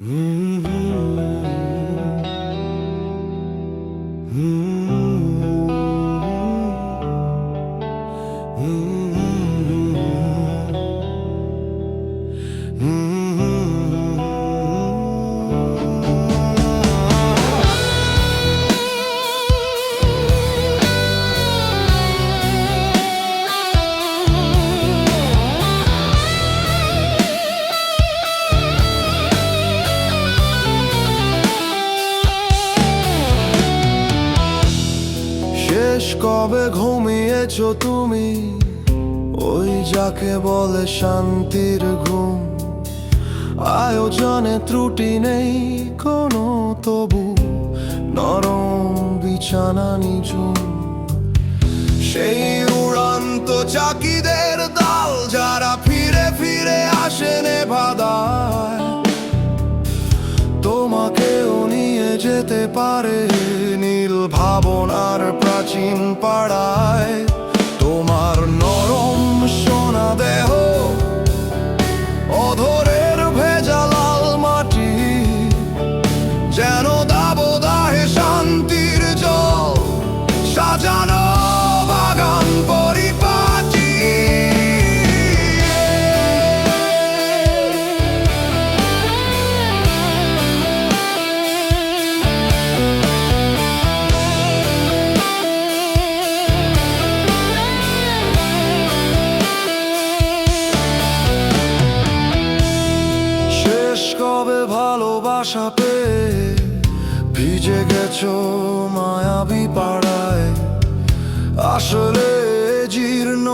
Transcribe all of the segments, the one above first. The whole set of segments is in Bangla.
mm কবে ঘুমিয়েছো তুমি? ওই যাকে বলে শান্তির ঘুম। আয়োজনে ত্রুটি নেই কোনো তবু। নরম বিছানা নিঝুম সেই উড়ান্ত চাকিদের দল যারা ফিরে ফিরে আসেন বাদায় তোমাকেও নিয়ে যেতে পারে নীল ভাবনার প্রাচীন পাড়ায় ভালোবাসা পেয়ে ভিজে গেছো মায়াবী পাড়ায়। আসলে জীর্ণ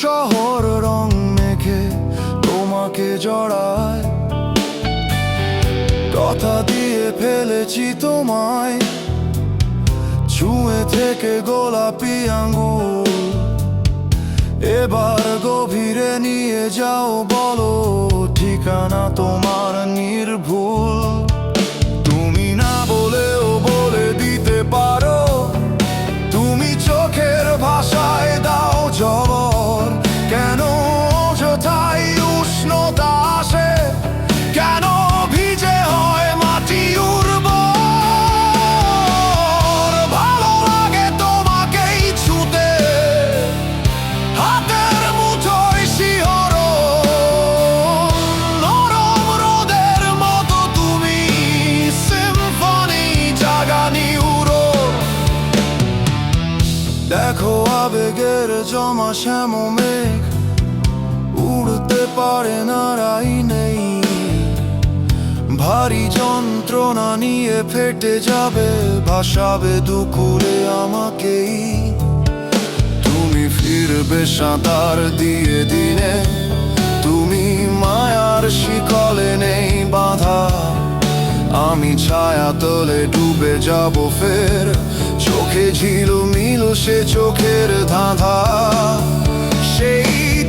শহর রং মেখে তোমাকে জড়ায়। কথা দিয়ে ফেলেছি তোমায়। ছুঁয়ে থেকে গোলাপি আঙ্গুল এবার গভীরে নিয়ে যাও বলো, ঠিকানা তোমার নির্ভুল। আবেগের জমা শ্যাম মেঘ, উড়তে পারে না, রাই নেই। ভারী যন্ত্রণা নিয়ে ফেটে যাবে, ভাসাবে দুকুরে আমাকেই। তুমি ফিরবে সাঁতার দিয়ে দিনে, তুমি মায়ার শিকলে নেই বাধা। আমি ছায়া তলে ডুবে যাব ফের চোখে ঝিল সে চোখের ধাঁধা সেই